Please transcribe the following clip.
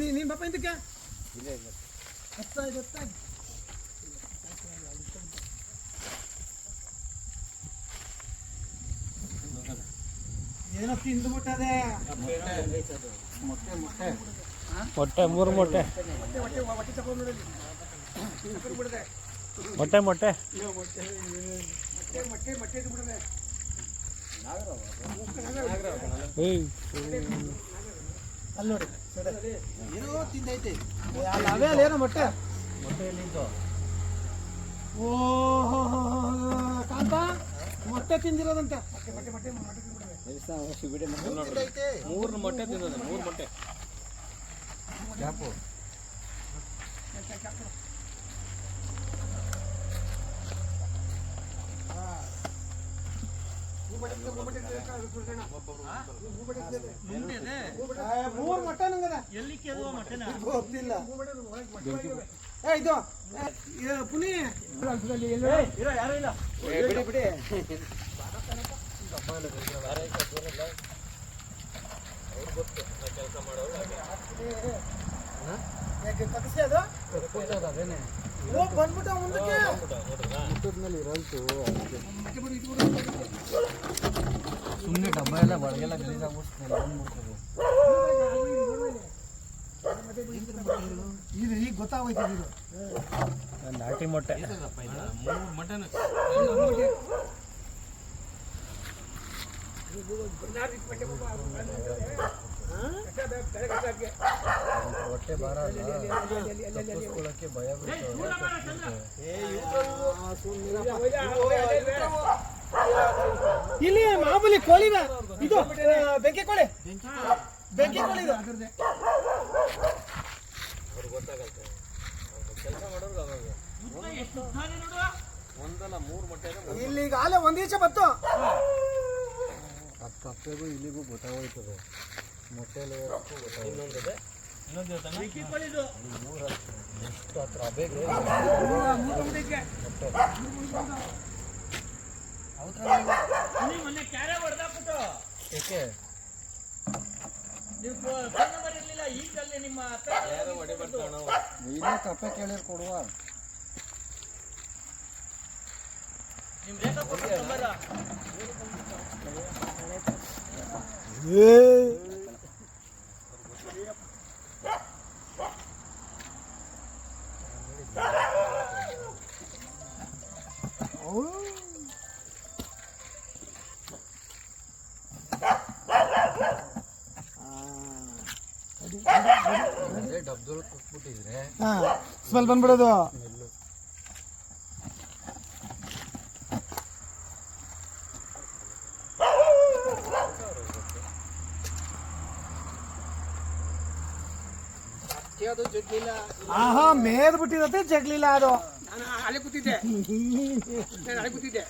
ನೀನ್ ಬಾಪ ಇಂದಕ್ಕೆ? ಹತ್ತಾಯ್ತು ಹತ್ತಾಯ್ತು. ಏನೋ ತಿಂದ್ಬಿಟ್ಟದೆ ಮೊಟ್ಟೆ ಮೂರು ಮೊಟ್ಟೆ. ಹೊಟ್ಟೆ ಮೊಟ್ಟೆ ಹೊಟ್ಟೆ ಮೊಟ್ಟೆ. ಮೊಟ್ಟೆ ಬಿಡದೆ ಮೊಟ್ಟೆ. ಮೊಟ್ಟೆ ಮೊಟ್ಟೆ ಮೊಟ್ಟೆ ಅಲ್ಲಿ ನೋಡಿ ಏನೋ ತಿಂದೈತೆ. ಅವೇ ಅಲ್ಲ ಏನೋ ಮೊಟ್ಟೆ. ಓಹೋ ಕಾಂತ ಮೊಟ್ಟೆ ತಿಂದಿರೋದಂತೆ. ಮೊಟ್ಟೆ ಮೊಟ್ಟೆ ಮೊಟ್ಟೆ ಮೊಟ್ಟೆ ತಿಂದ್ಬಿಡದೆ ಮೂರು ಮೊಟ್ಟೆ. ತಿನ್ನೋದು ಮೂರು ಗೊತ್ತಿಲ್ಲ ಏ ಇದು ಏ, ಯಾರು ಇಲ್ಲ ಬಿಡಿ ಬಿಡಿ ಯಾಕೆ ಅದು ಬಂದ್ಬಿಟ್ಟ ಮುಂದಕ್ಕೆ ಮೊಟ್ಟೆ ಬಿಡು, ಇದು ಬಿಡು. ಸುಮ್ಮನೆ ಡಬ್ಬ ಎಲ್ಲ ಒಳಗೆಲ್ಲ ಗಲೀಜ್ ಆಗ್ಬಿಡ್ತು ಬಂದ್ಬಿಡ್ತದೆ ಇದು ಈಗ ಗೊತ್ತಾಗೋಯ್ತು ಇದು. ನಾಟಿ ಮೊಟ್ಟೆ. ಹೊಟ್ಟೆ ಭಾರ ತಪ್ಪಿಸ್ಕೊಳ್ಳೋಕ್ಕೆ ಭಯ ಇಲ್ಲಿ ಮಾಮೂಲಿ ಕೋಳಿ ಇದು ಬೆಂಕಿ ಕೋಳಿ. ಬೆಂಕಿ ಕೋಳಿ ಇದು. ಒಂದಲ್ಲ ಮೂರು ಮೊಟ್ಟೆ ಇಲ್ಲಿ ಈಗ ಆಲೆ ಕಪ್ಪೆಗೂ ಇಲ್ಲಿಗೂ ಗೊತ್ತಾಗೋಯ್ತದೆ. ಮೊಟ್ಟೆಲೆ ಇನ್ನೊಂದಿದೆ? ಎಷ್ಟು ಹತ್ರ ಅಬೇಗ್ರೆ ಏಕೆ? ನೀನೇ ಕಪ್ಪೆ ಕೇಳಿರ್ ಕೊಡುವ. ಅದೇ ಡಬ್ದೊಳಗೆ ಕುಟ್ಬಿಟ್ಟಿದ್ರೆ ಸ್ಮೆಲ್ ಬಂದ್ಬಿಡೋದು ಆಹಾ ಮೇದ್ ಬಿಟ್ಟಿರತ್ತೆ ಜಗ್ಲಿಲ್ಲ ಅದು. ನಾನು ಅಲ್ಲೇ ಕೂತಿದ್ದೆ. ನಾನು ಕೂತಿದ್ದೆ.